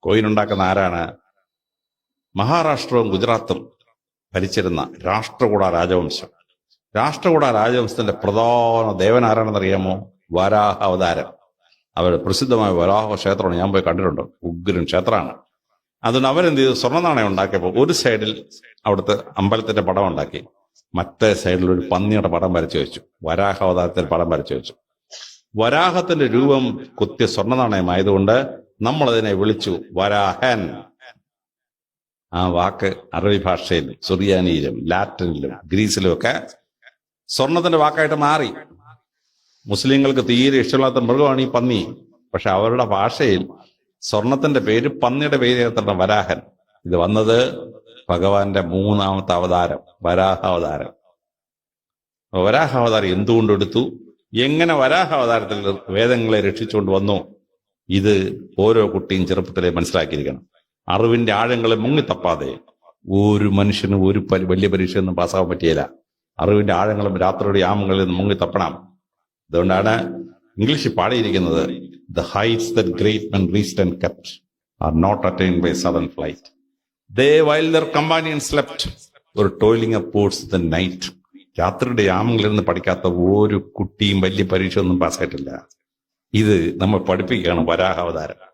Coin ഉണ്ടാക്കുന്ന ആരാണ്? മഹാരാഷ്ട്രവും ഗുജറാത്തും ഭരിച്ചിരുന്ന രാഷ്ട്രകൂട രാജവംശം. രാഷ്ട്രകൂട രാജവംശത്തിന്റെ പ്രധാന ദേവൻ ആരാണെന്നറിയാമോ? വരാഹ അവതാരം അവർ പ്രസിദ്ധമായ വരാഹ ക്ഷേത്രമാണ്. ഞാൻ പോയി കണ്ടിട്ടുണ്ട്. ഉഗ്രൻ ക്ഷേത്രമാണ്. അതുകൊണ്ട് അവരെന്ത് ചെയ്തു? സ്വർണ നാണയം ഉണ്ടാക്കിയപ്പോൾ ഒരു സൈഡിൽ അവിടുത്തെ അമ്പലത്തിന്റെ പടം ഉണ്ടാക്കി. മറ്റേ സൈഡിൽ ഒരു പന്നിയുടെ പടം വരച്ചു വെച്ചു. വരാഹ അവതാരത്തിന്റെ പടം വരച്ചു വെച്ചു. വരാഹത്തിന്റെ രൂപം കുത്തിയ സ്വർണ അതിനെ വിളിച്ചു വരാഹൻ. ആ വാക്ക് അറബി ഭാഷയിൽ സുറിയാനിയിലും ലാറ്റിനിലും ഗ്രീസിലും ഒക്കെ സ്വർണത്തിന്റെ വാക്കായിട്ട് മാറി. മുസ്ലിങ്ങൾക്ക് തീരെ ഇഷ്ടമില്ലാത്ത മൃഗമാണ് ഈ പന്നി. പക്ഷെ അവരുടെ ഭാഷയിൽ സ്വർണത്തിന്റെ പേര് പന്നിയുടെ പേര് ചേർത്തിട്ട് വരാഹൻ. ഇത് വന്നത് ഭഗവാന്റെ മൂന്നാമത്തെ അവതാരം വരാഹ അവതാരം. അപ്പൊ വരാഹ അവതാരം എന്തുകൊണ്ട് എടുത്തു? എങ്ങനെ വരാഹ അവതാരത്തിൽ വേദങ്ങളെ രക്ഷിച്ചുകൊണ്ട് വന്നു? ഇത് ഓരോ കുട്ടിയും ചെറുപ്പത്തിലെ മനസ്സിലാക്കിയിരിക്കണം. അറിവിന്റെ ആഴങ്ങളെ മുങ്ങിത്തപ്പാതെ ഒരു മനുഷ്യന് ഒരു വലിയ പരീക്ഷയൊന്നും പാസ്സാവാൻ പറ്റിയില്ല അറിവിന്റെ ആഴങ്ങളും രാത്രിയുടെ യാമങ്ങളിൽ നിന്ന് മുങ്ങിത്തപ്പണം അതുകൊണ്ടാണ് ഇംഗ്ലീഷ് പാടിയിരിക്കുന്നത് the heights the great men reached and kept are not attain by sudden flight they while their companion slept ഒരു ടോയിലിംഗ് അപ്പോർട്സ് ദ നൈറ്റ് രാത്രിയുടെ യാമങ്ങളിൽ നിന്ന് പഠിക്കാത്ത ഒരു കുട്ടിയും വലിയ പരീക്ഷ ഒന്നും പാസ്സായിട്ടില്ല. ഇത് നമ്മൾ പഠിപ്പിക്കുകയാണ് വരാഹാവതാരം.